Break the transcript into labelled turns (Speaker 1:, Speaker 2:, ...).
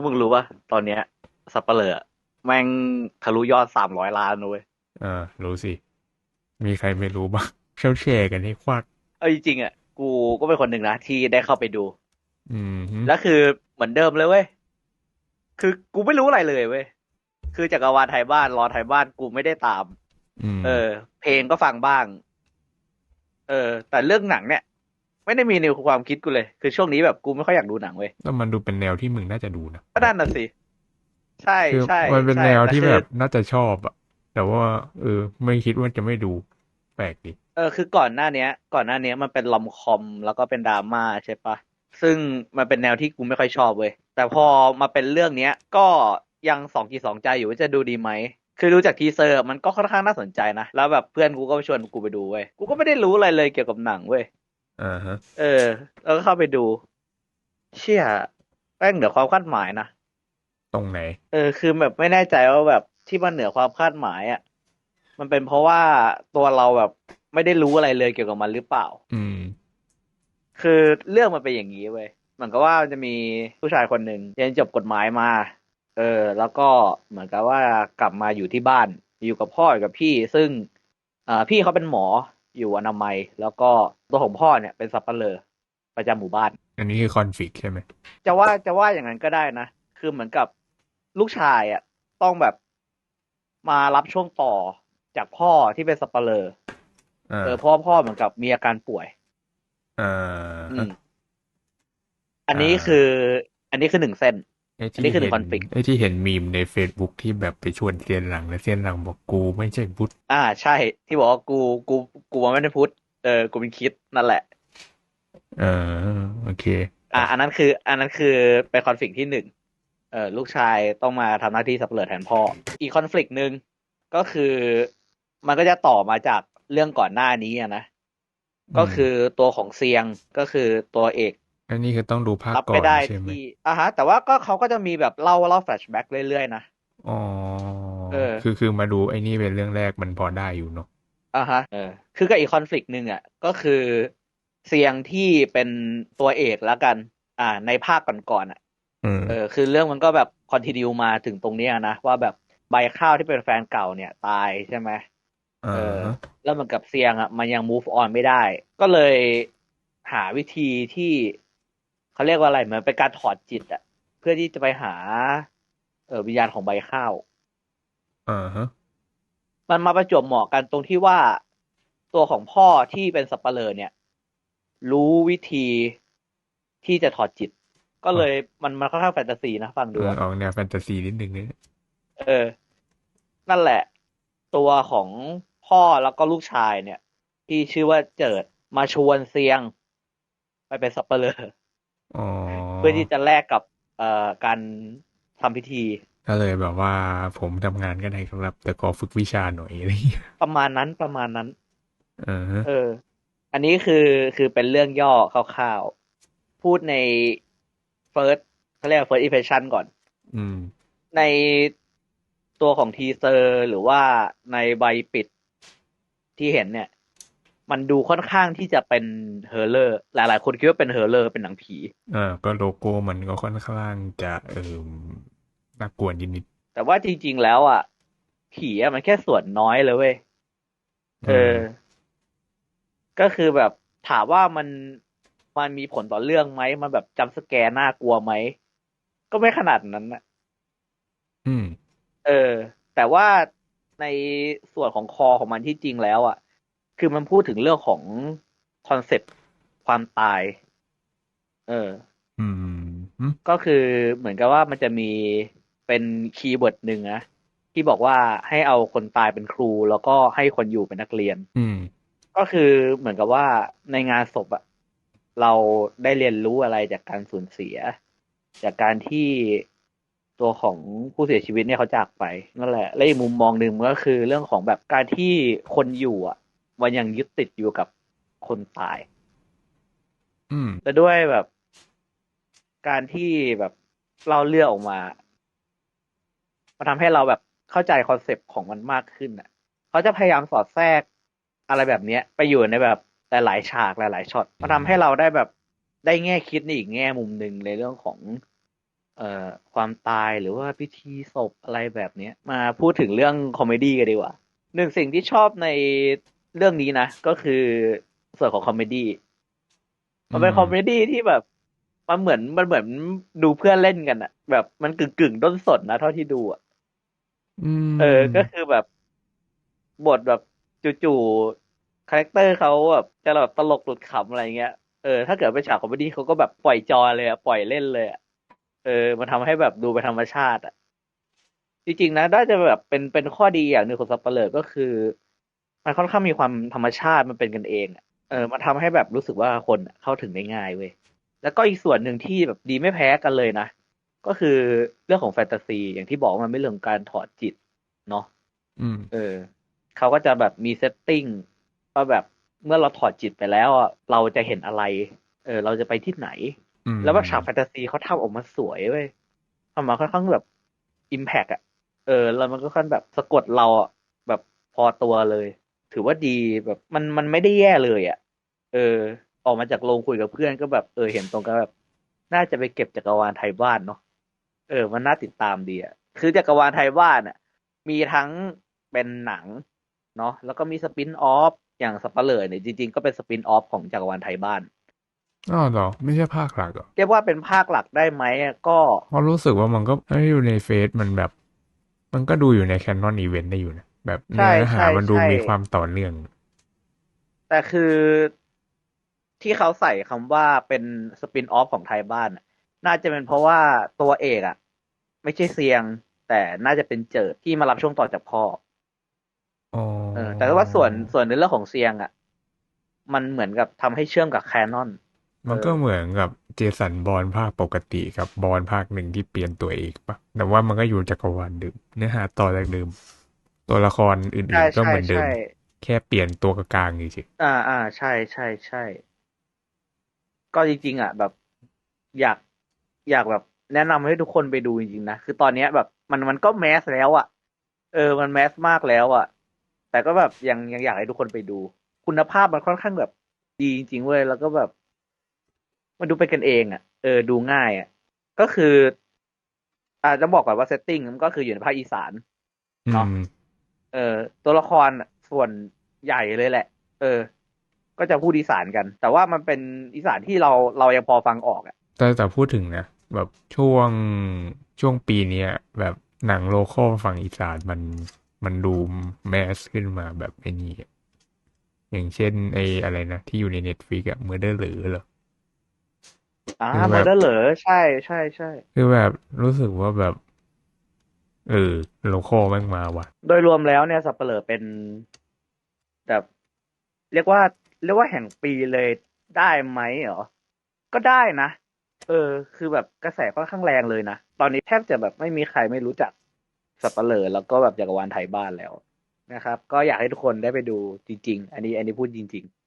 Speaker 1: วกมึงรู้ป่ะตอนเนี้ยสับเปลือแม่งทะลุยอดสามร้อยล้านนะเว้ย
Speaker 2: เออรู้สิ มีใครไม่รู้บ้างเชลแชร์กันให้ควัก
Speaker 1: เอาจริงๆอะ กูก็เป็นคนหนึ่งนะ ที่ได้เข้าไปดู
Speaker 2: อืมฮึ
Speaker 1: แล้วคือเหมือนเดิมเลยเว้ย คือกูไม่รู้อะไรเลยเว้ย คือจักรวาลไทยบ้านรอไทยบ้านกูไม่ได้ตาม
Speaker 2: อืม
Speaker 1: เออ เพลงก็ฟังบ้าง เออ แต่เรื่องหนังเนี่ย ไม่ได้มีในความคิดกูเลย คือช่วงนี้แบบกูไม่ค่อยอยากดูหนังเว้ย
Speaker 2: แล้วมันดูเป็นแนวที่มึงน่าจะดูนะ
Speaker 1: ก็นั่นน่ะสิ ใช่
Speaker 2: คือ
Speaker 1: ใช่
Speaker 2: มันเป็น
Speaker 1: ใช่
Speaker 2: แนวที่
Speaker 1: ต่คือ
Speaker 2: แบบน่าจะชอบอะแต่ว่า เออ ไม่คิดว่าจะไม่ดูแปลกดิ
Speaker 1: เออคือก่อนหน้าเนี้ย ก่อนหน้าเนี้ยมันเป็นลอมคอมแล้วก็เป็นดราม่าใช่ปะซึ่งมันเป็นแนวที่กูไม่ค่อยชอบเว้ยแต่พอมาเป็นเรื่องเนี้ย ก็ยังสองจีสองใจอยู่ว่าจะดูดีไหมคือดูจากทีเซอร์มันก็ค่อนข้างน่าสนใจนะ แล้วแบบเพื่อนกูก็ชวนกูไปดูเว้ย กูก็ไม่ได้รู้อะไรเลยเกี่ยวกับหนังเว้ย
Speaker 2: อ่าฮะ
Speaker 1: เออ แล้วก็เข้าไปดู เชี่ยแม่งเหนือความคาดหมายนะ
Speaker 2: ตรงไหน
Speaker 1: เออ คือแบบไม่แน่ใจว่าแบบที่มันเหนือความคาดหมายอะ มันเป็นเพราะว่าตัวเราแบบไม่ได้รู้อะไรเลยเกี่ยวกับมันหรือเปล่า
Speaker 2: อืม
Speaker 1: คือเรื่องมันเป็นอย่างนี้เว้ย เหมือนกับว่ามันจะมีผู้ชายคนหนึ่งเรียนจบกฎหมายมา เออ แล้วก็เหมือนกับว่ากลับมาอยู่ที่บ้าน อยู่กับพ่ออยู่กับพี่ ซึ่งอ่าพี่เขาเป็นหมอ อยู่อนามัย แล้วก็ตัวของพ่อเนี่ยเป็นสับเปลอประจำหมู่บ้าน
Speaker 2: อันนี้คือคอนฟ lict ใช่ไหม
Speaker 1: จะว่าจะว่าอย่างนั้นก็ได้นะ คือเหมือนกับลูกชายอะต้องแบบมารับช่วงต่อจากพ่อที่เป็นสับเปลอ
Speaker 2: อ่า
Speaker 1: เออเพราะว่าพ่อเหมือนกับมีอาการป่วย
Speaker 2: อ่า
Speaker 1: อืมอันนี้คือ อันนี้คือหนึ่งเส้น
Speaker 2: ไอ้
Speaker 1: อันนี้
Speaker 2: ที่
Speaker 1: คือ
Speaker 2: เห็น
Speaker 1: conflict
Speaker 2: ไอ้ที่เห็นมีมใน Facebook ที่แบบไปชวนเซียนหลัง แล้วเซียนหลังบอกกูไม่ใช่พุทธ
Speaker 1: อ่า ใช่ ที่บอกว่ากูกู กูมันไม่ได้พุทธเออกูเป็นคริดนั่นแหละ
Speaker 2: เออโอเค
Speaker 1: อ่า อันนั้นคือ อันนั้นคือเป็นคอนฟ lict ที่หนึ่งเออลูกชายต้องมาทำหน้าที่สับเปลือแทนพ่อ อีกคอนฟ lict หนึ่งก็คือมันก็จะต่อมาจากเรื่องก่อนหน้านี้อะนะ ก็คือตัวของเซียงก็คือตัวเอก
Speaker 2: อันนี้คือต้องดูภาค
Speaker 1: รับ
Speaker 2: ก่อ
Speaker 1: ไม่
Speaker 2: น
Speaker 1: ได้
Speaker 2: ใช่ไหม
Speaker 1: ที่อ่าฮะ แต่ว่าก็เขาก็จะมีแบบเล่าเล่าแฟลชแบ็กเรื่อยๆนะ
Speaker 2: อ๋อ
Speaker 1: เออ
Speaker 2: คือคือมาดูไอ้นี่เป็นเรื่องแรกมันพอได้อยู่เนาะ
Speaker 1: อ่าฮะเออคือกับอีกคอนฟ lict หนึ่งอะก็คือเซียงที่เป็นตัวเอกแล้วกัน อ่า ในภาคก่อนๆอะ
Speaker 2: อืม
Speaker 1: เออ คือเรื่องมันก็แบบคอนติเนียมาถึงตรงเนี้ยนะ ว่าแบบใบข้าวที่เป็นแฟนเก่าเนี่ยตายใช่ไหม
Speaker 2: อ่า
Speaker 1: เออ แล้วมันกับเซียงอะมันยัง move on ไม่ได้ ก็เลยหาวิธีที่เขาเรียกว่าอะไรเหมือนเป็นการถอดจิตอะ เพื่อที่จะไปหา เออวิญญาณของใบข้าว
Speaker 2: อ่าฮะ
Speaker 1: มันมาประจวบเหมาะกันตรงที่ว่าตัวของพ่อที่เป็นสับเปลอเนี่ย รู้วิธีที่จะถอดจิต ก็เลยมันมันค่อนข้างแฟนตาซีนะฟัง
Speaker 2: เอ
Speaker 1: ดู
Speaker 2: อ
Speaker 1: อะ
Speaker 2: ออกแนวแฟนตาซีนิดนึงเนี่ย
Speaker 1: เออ นั่นแหละ ตัวของพ่อแล้วก็ลูกชายเนี่ย ที่ชื่อว่าเจิดมาชวนเซียง ไปเป็นสับเปลอ
Speaker 2: อ๋อ
Speaker 1: เพื่อที่จะแลกกับเอ่อการทำพิธี
Speaker 2: ก็เลยแบบว่าผมทำงานก็ได้ครับ แต่ขอฝึกวิชาหน่อยอะไรอย่างเงี้ย
Speaker 1: ประมาณนั้นประมาณนั้น
Speaker 2: อ่าฮะ
Speaker 1: เออ อันนี้คือคือเป็นเรื่องย่อคร่าวๆ พูดใน first เขาเรียกว่า first impression ก่อน
Speaker 2: อืม
Speaker 1: ในตัวของทีเซอร์หรือว่าในใบปิดที่เห็นเนี่ย มันดูค่อนข้างที่จะเป็นเฮอร์เลอร์ หลาย ๆ คนคิดว่าเป็นเฮอร์เลอร์เป็นหนังผี
Speaker 2: อ่า ก็โลโก้มันก็ค่อนข้างจะเออ น่ากลัวนิด
Speaker 1: แต่ว่าจริง ๆ แล้วอะผีอะมันแค่ส่วนน้อยเลยเว้ย
Speaker 2: ๆ
Speaker 1: เออ ก็คือแบบถามว่ามันมันมีผลต่อเรื่องไหมมันแบบจำสแกร์น่ากลัวไหมก็ไม่ขนาดนั้นนะ
Speaker 2: อืม
Speaker 1: เออ แต่ว่าในส่วนของคอของมันที่จริงแล้วอะ คือมันพูดถึงเรื่องของคอนเซปต์ความตาย เออ
Speaker 2: อืมอืม
Speaker 1: ก็คือเหมือนกับว่ามันจะมี เป็นคีย์เวิร์ดหนึ่งนะที่บอกว่าให้เอาคนตายเป็นครู แล้วก็ให้คนอยู่เป็นนักเรียน
Speaker 2: อืม
Speaker 1: ก็คือเหมือนกับว่าในงานศพอะเราได้เรียนรู้อะไรจากการสูญเสีย จากการที่ตัวของผู้เสียชีวิตเนี่ยเขาจากไปนั่นแหละ และอีกมุมมองหนึ่งมันก็คือเรื่องของแบบการที่คนอยู่อะมันยังยึดติดอยู่กับคนตาย
Speaker 2: อืม
Speaker 1: และด้วยแบบ การที่แบบเล่าเรื่องออกมา มันทำให้เราแบบเข้าใจคอนเซปต์ของมันมากขึ้นอะเขาจะพยายามสอดแทรกอะไรแบบเนี้ย ไปอยู่ในแบบหลายๆฉากหลายๆช็อตมันทำให้เราได้แบบได้แง่คิดในอีกแง่มุมหนึ่งในเรื่องของเเอ่อความตายหรือว่าพิธีศพอะไรแบบเนี้ย มาพูดถึงเรื่องคอมเมดี้กันดีกว่าหนึ่งสิ่งที่ชอบในเรื่องนี้นะ ก็คือส่วนของคอมเมดี้มันเป็นคอมเมดี้ที่แบบ มันเหมือนมันเหมือนดูเพื่อนเล่นกันอะแบบมันกึ่งกึ่งๆด้นสดนะเท่าที่ดูอะ
Speaker 2: อืม
Speaker 1: เออ ก็คือแบบ บทแบบจู่ๆคาแรคเตอร์เขาแบบจะแบบตลกหลุดขำอะไรเงี้ยเออถ้าเกิดเป็นฉากคอมเมดี้เขาก็แบบปล่อยจอเลยอะปล่อยเล่นเลยอะเออ มันทำให้แบบดูเป็นธรรมชาติอะจริงๆนะน่าจะแบบเป็นเป็นข้อดีอย่างหนึ่งของสัปเหร่อก็คือ มันค่อนข้างมีความธรรมชาติมันเป็นกันเองอะเออมันทำให้แบบรู้สึกว่าคนเข้าถึงได้ง่ายเว้ยแล้วก็อีกส่วนหนึ่งที่แบบดีไม่แพ้กันเลยนะ ก็คือเรื่องของแฟนตาซีอย่างที่บอกว่ามันไม่เรื่องของการถอดจิตเนาะ
Speaker 2: อืม
Speaker 1: เออเขาก็จะแบบมีเซตติ้งว่าแบบเมื่อเราถอดจิตไปแล้วอะเราจะเห็นอะไร เออ เราจะไปที่ไหน
Speaker 2: อืม
Speaker 1: แล้วว่าฉากแฟนตาซีเขาทำออกมาสวยเว้ยทำมาค่อนข้างแบบอิมแพกอะเออ แล้วมันก็ค่อนแบบสะกดเราอะแบบพอตัวเลย ถือว่าดีแบบมันมันไม่ได้แย่เลยอะเออ ออกมาจากโรงคุยกับเพื่อนก็แบบเออเห็นตรงกันแบบ น่าจะไปเก็บจักรวาลไทยบ้านเนาะ เออ มันน่าติดตามดีอะ คือจักรวาลไทยบ้านอะ มีทั้งเป็นหนัง เนาะแล้วก็มีสปินออฟอย่างสัปเหร่อเนี่ยจริง ๆ ก็เป็นสปินออฟของจักรวาลไทยบ้าน
Speaker 2: อ๋อเหรอไม่ใช่ภาคหลักเหรอ
Speaker 1: เรียกว่าเป็นภาคหลักได้ไหมอะก็
Speaker 2: เพราะรู้สึกว่ามันก็ถ้าอยู่ในเฟซมันแบบ มันก็ดูอยู่ในแคนนอนอีเวนต์ได้อยู่นะแบบ
Speaker 1: ใช่
Speaker 2: เนื้อหา
Speaker 1: ใช่
Speaker 2: มันดู
Speaker 1: ใช่
Speaker 2: มีความต่อเนื่อง
Speaker 1: แต่คือที่เขาใส่คำว่าเป็นสปินออฟของไทยบ้านอะน่าจะเป็นเพราะว่าตัวเอกอะ ไม่ใช่เซียง แต่น่าจะเป็นเจิดที่มารับช่วงต่อจากพ่อ
Speaker 2: อ๋อ
Speaker 1: เออ แต่ว่าส่วนส่วนในเรื่องของเซียงอะมันเหมือนกับทำให้เชื่อมกับแคนนอน
Speaker 2: มันก็เหมือนกับเจสันบอลภาคปกติกับบอลภาคหนึ่งที่เปลี่ยนตัวเอกปะแต่ว่ามันก็อยู่จักรวาลเดิมเนื้อหาต่อจากเดิม ตัวละครอื่
Speaker 1: ใช่
Speaker 2: นๆก็
Speaker 1: ใช่
Speaker 2: เหมือนเดิม
Speaker 1: ใช่
Speaker 2: แค่เปลี่ยนตัวกลางเฉย
Speaker 1: อ่าอ่าใช่ใช่ใช่ก็จริงๆอะ แบบ อยากอยากแบบ แนะนำให้ทุกคนไปดูจริงๆนะ คือตอนเนี้ยแบบมันมันก็แมสแล้วอะ เออ มันแมสมากแล้วอะ แต่ก็แบบยังยังอยากให้ทุกคนไปดู คุณภาพมันค่อนข้างแบบดีจริงๆเว้ย แล้วก็แบบ มันดูเป็นกันเองอะ เออ ดูง่ายอะ ก็คืออ่าจะบอกก่อนว่าเซตติ้งมันก็คืออยู่ในภาคอีสาน
Speaker 2: ๆอื
Speaker 1: เนาะ
Speaker 2: ม
Speaker 1: เออ ตัวละครส่วนใหญ่เลยแหละ เออ ก็จะพูดอีสานกัน แต่ว่ามันเป็นอีสานที่เราเรายังพอฟังออกอะ
Speaker 2: แต่แต่พูดถึงนะ แบบช่วงช่วงปีเนี้ยแบบหนังโลคอลฝั่งอีสานมันมันดูแมสขึ้นมาแบบไอ้นี่อะอย่างเช่นไอ้อะไรนะ ที่อยู่ในเน็ตฟ i ิกอะเมอร์เดอร์หรือเหรอ
Speaker 1: อ่า
Speaker 2: คือแบบ
Speaker 1: มันได้เหรอใช่ใช่ใช่
Speaker 2: คือแบบรู้สึกว่าแบบ เออโลคอลแม่งมาว่ะ
Speaker 1: โดยรวมแล้วเนี่ยสับเปลือเป็นแบบเรียกว่า เรียกว่าแห่งปีเลยได้ไหมเหรอ ก็ได้นะ เออ คือแบบกระแสค่อนข้างแรงเลยนะ ตอนนี้แทบจะแบบไม่มีใครไม่รู้จักสับเปลือแล้วก็แบบจักรวาลไทยบ้านแล้วนะครับ ก็อยากให้ทุกคนได้ไปดูจริง ๆ อันนี้อันนี้พูดจริงๆ